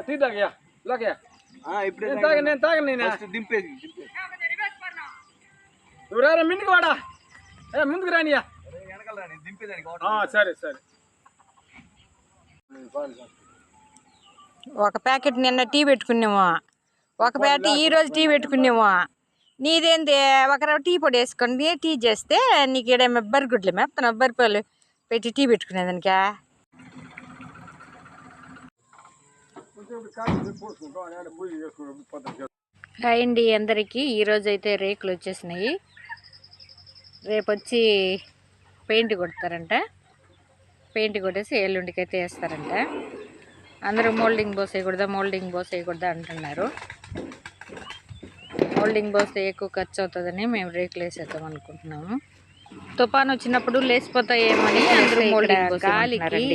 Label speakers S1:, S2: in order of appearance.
S1: Tea తాగయ్యా లోకయ్యా
S2: ఇప్పుడే
S1: నేను తాగను నేను తాగను నేను.
S2: ఫస్ట్ దింపేది దింపేది.
S1: నువ్వు రారా ముందుకు వాడా? ఏ ముందుకు రానియా సరే సరే.
S3: ఒక ప్యాకెట్ నిన్న టీ పెట్టుకున్నాము ఒక ప్యాకెట్ ఈ రోజు టీ పెట్టుకున్నాము నీదేంది? ఒక టీ పొడి వేసుకొని టీ చేస్తే నీకు ఇక్కడ మెబ్బరి గుడ్లు మెత్తన మెబ్బరి పాలు పెట్టి టీ పెట్టుకునే హాయ్ అండి అందరికీ. ఈరోజు అయితే రేకులు వచ్చేసినాయి. రేపు వచ్చి పెయింట్ కొడతారంట. పెయింట్ కొట్టేసి ఎల్లుండికి అయితే వేస్తారంట. అందరూ మోల్డింగ్ బోస్ వేయకూడదా మోల్డింగ్ బోస్ వేయకూడదా అంటున్నారు. మోల్డింగ్ బోస్ ఎక్కువ ఖర్చు అవుతుందని మేము రేకులు వేసేద్దాం అనుకుంటున్నాము. తుఫాన్ వచ్చినప్పుడు లేచిపోతాయేమని అందరూ మోల్డింగ్ గాలికి